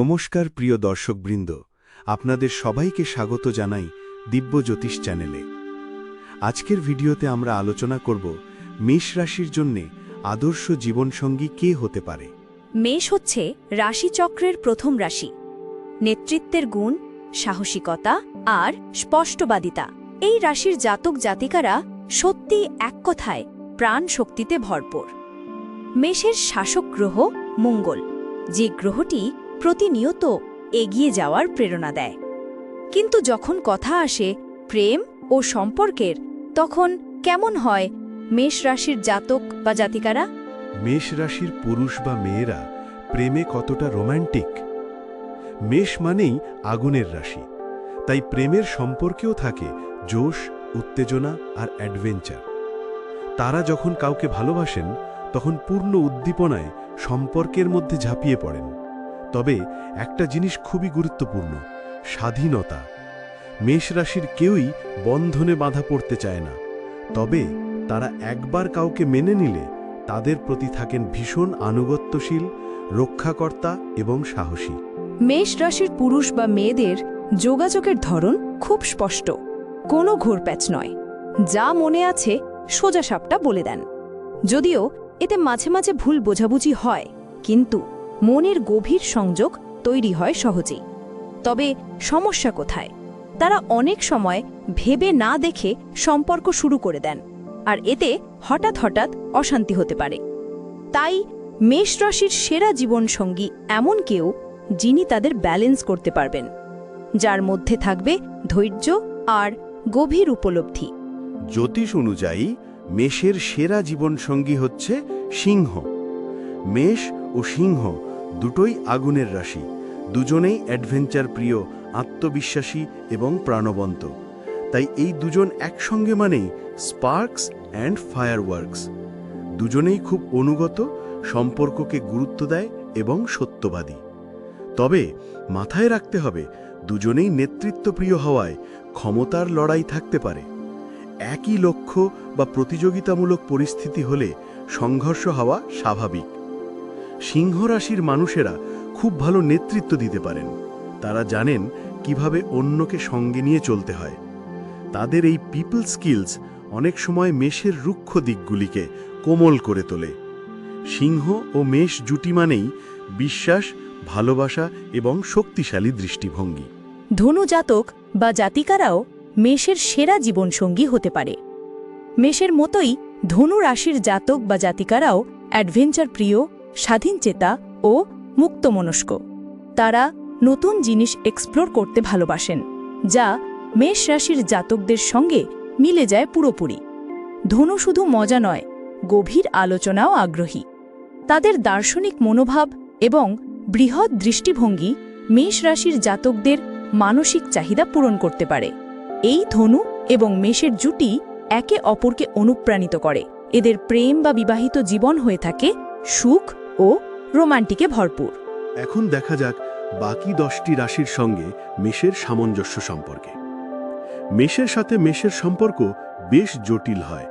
নমস্কার প্রিয় দর্শকবৃন্দ, আপনাদের সবাইকে স্বাগত জানাই দিব্য জ্যোতিষ চ্যানেলে। আজকের ভিডিওতে আমরা আলোচনা করব মেষ রাশির জন্যে আদর্শ জীবনসঙ্গী কে হতে পারে। মেষ হচ্ছে রাশিচক্রের প্রথম রাশি। নেতৃত্বের গুণ, সাহসিকতা আর স্পষ্টবাদিতা। এই রাশির জাতক জাতিকারা সত্যি এক কথায় প্রাণ শক্তিতে ভরপুর। মেষের শাসক গ্রহ মঙ্গল। যে গ্রহটি প্রতিনিয়ত এগিয়ে যাওয়ার প্রেরণা দেয়। কিন্তু যখন কথা আসে প্রেম ও সম্পর্কের, তখন কেমন হয় মেষ রাশির জাতক বা জাতিকারা? মেষ রাশির পুরুষ বা মেয়েরা প্রেমে কতটা রোম্যান্টিক মেষ মানেই আগুনের রাশি, তাই প্রেমের সম্পর্কেও থাকে জোশ, উত্তেজনা আর অ্যাডভেঞ্চার। তারা যখন কাউকে ভালোবাসেন, তখন পূর্ণ উদ্দীপনায় সম্পর্কের মধ্যে ঝাঁপিয়ে পড়েন। তবে একটা জিনিস খুবই গুরুত্বপূর্ণ, স্বাধীনতা। মেষ রাশির কেউই বন্ধনে বাধা পড়তে চায় না, তবে তারা একবার কাউকে মেনে নিলে তাদের প্রতি থাকেন ভীষণ আনুগত্যশীল, রক্ষাকর্তা এবং সাহসী। মেষ রাশির পুরুষ বা মেয়েদের যোগাযোগের ধরন খুব স্পষ্ট, কোনো ঘোরপ্যাচ নয়। যা মনে আছে সোজা সাপটা বলে দেন। যদিও এতে মাঝে মাঝে ভুল বোঝাবুঝি হয়, কিন্তু মনের গভীর সংযোগ তৈরি হয় সহজেই। তবে সমস্যা কোথায়? তারা অনেক সময় ভেবে না দেখে সম্পর্ক শুরু করে দেন, আর এতে হঠাৎ হঠাৎ অশান্তি হতে পারে। তাই মেষ রাশির সেরা জীবনসঙ্গী এমন কেউ যিনি তাদের ব্যালেন্স করতে পারবেন, যার মধ্যে থাকবে ধৈর্য আর গভীর উপলব্ধি। জ্যোতিষ অনুযায়ী মেষের সেরা জীবনসঙ্গী হচ্ছে সিংহ। মেষ ও সিংহ দুটোই আগুনের রাশি, দুজনেই অ্যাডভেঞ্চার প্রিয়, আত্মবিশ্বাসী এবং প্রাণবন্ত। তাই এই দুজন একসঙ্গে মানেই স্পার্কস অ্যান্ড ফায়ারওয়ার্কস দুজনেই খুব অনুগত, সম্পর্ককে গুরুত্ব দেয় এবং সত্যবাদী। তবে মাথায় রাখতে হবে, দুজনেই নেতৃত্বপ্রিয় হওয়ায় ক্ষমতার লড়াই থাকতে পারে। একই লক্ষ্য বা প্রতিযোগিতামূলক পরিস্থিতি হলে সংঘর্ষ হওয়া স্বাভাবিক। সিংহ রাশির মানুষেরা খুব ভালো নেতৃত্ব দিতে পারেন। তারা জানেন কীভাবে অন্যকে সঙ্গে নিয়ে চলতে হয়। তাদের এই পিপল স্কিলস অনেক সময় মেষের রুক্ষ দিকগুলিকে কোমল করে তোলে। সিংহ ও মেষ জুটি মানেই বিশ্বাস, ভালোবাসা এবং শক্তিশালী দৃষ্টিভঙ্গি। ধনুজাতক বা জাতিকারাও মেষের সেরা জীবনসঙ্গী হতে পারে। মেষের মতোই ধনু রাশির জাতক বা জাতিকারাও অ্যাডভেঞ্চার প্রিয় স্বাধীনচেতা ও মুক্তমনস্ক। তারা নতুন জিনিস এক্সপ্লোর করতে ভালোবাসেন, যা মেষ রাশির জাতকদের সঙ্গে মিলে যায় পুরোপুরি। ধনু শুধু মজা নয়, গভীর আলোচনাও আগ্রহী। তাদের দার্শনিক মনোভাব এবং বৃহৎ দৃষ্টিভঙ্গি মেষ রাশির জাতকদের মানসিক চাহিদা পূরণ করতে পারে। এই ধনু এবং মেষের জুটি একে অপরকে অনুপ্রাণিত করে। এদের প্রেম বা বিবাহিত জীবন হয়ে থাকে সুখ ও রোমান্টিকে ভরপুর। এখন দেখা যাক বাকি দশটি রাশির সঙ্গে মেষের সামঞ্জস্য সম্পর্কে। মেষের সাথে মেষের সম্পর্ক বেশ জটিল হয়।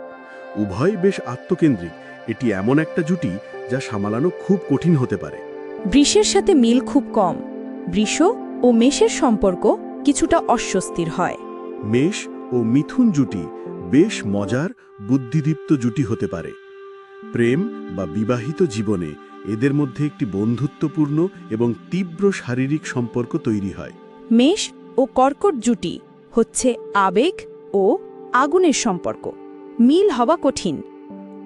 উভয় বেশ আত্মকেন্দ্রিক। এটি এমন একটা জুটি যা সামালানো খুব কঠিন হতে পারে। বৃষের সাথে মিল খুব কম। বৃষ ও মেষের সম্পর্ক কিছুটা অস্বস্তির হয়। মেষ ও মিথুন জুটি বেশ মজার বুদ্ধিদীপ্ত জুটি হতে পারে। প্রেম বা বিবাহিত জীবনে এদের মধ্যে একটি বন্ধুত্বপূর্ণ এবং তীব্র শারীরিক সম্পর্ক তৈরি হয়। মেষ ও কর্কট জুটি হচ্ছে আবেগ ও আগুনের সম্পর্ক। মিল হওয়া কঠিন।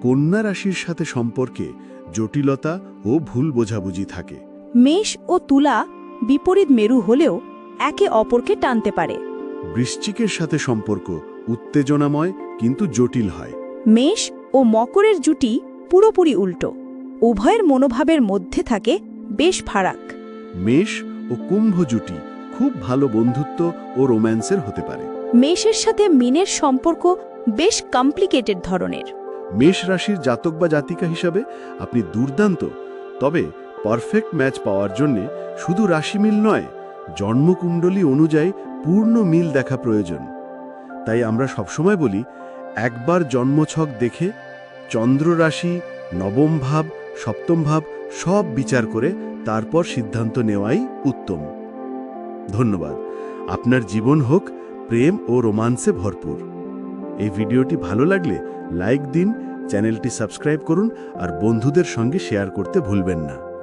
কন্যা রাশির সাথে সম্পর্কে জটিলতা ও ভুল বোঝাবুঝি থাকে। মেষ ও তুলা বিপরীত মেরু হলেও একে অপরকে টানতে পারে। বৃশ্চিকের সাথে সম্পর্ক উত্তেজনাময় কিন্তু জটিল হয়। মেষ ও মকরের জুটি পুরোপুরি উল্টো। উভয়ের মনোভাবের মধ্যে থাকে বেশ ফারাক। মেষ ও কুম্ভ জুটি খুব ভালো বন্ধুত্ব ও রোম্যান্সের হতে পারে। মেষের সাথে মিনের সম্পর্ক বেশ কমপ্লিকেটেড ধরনের। মেষ রাশির জাতক বা জাতিকা হিসাবে আপনি দুর্দান্ত তবে পারফেক্ট ম্যাচ পাওয়ার জন্যে শুধু রাশি মিল নয় জন্মকুণ্ডলী অনুযায়ী পূর্ণ মিল দেখা প্রয়োজন। তাই আমরা সবসময় বলি একবার জন্মছক দেখে চন্দ্র রাশি নবম ভাব সপ্তম ভাব সব বিচার করে তারপর সিদ্ধান্ত নেওয়াই উত্তম। ধন্যবাদ। আপনার জীবন হোক, প্রেম ও রোমান্সে ভরপুর। এই ভিডিওটি ভালো লাগলে লাইক দিন, চ্যানেলটি সাবস্ক্রাইব করুন আর বন্ধুদের সঙ্গে শেয়ার করতে ভুলবেন না।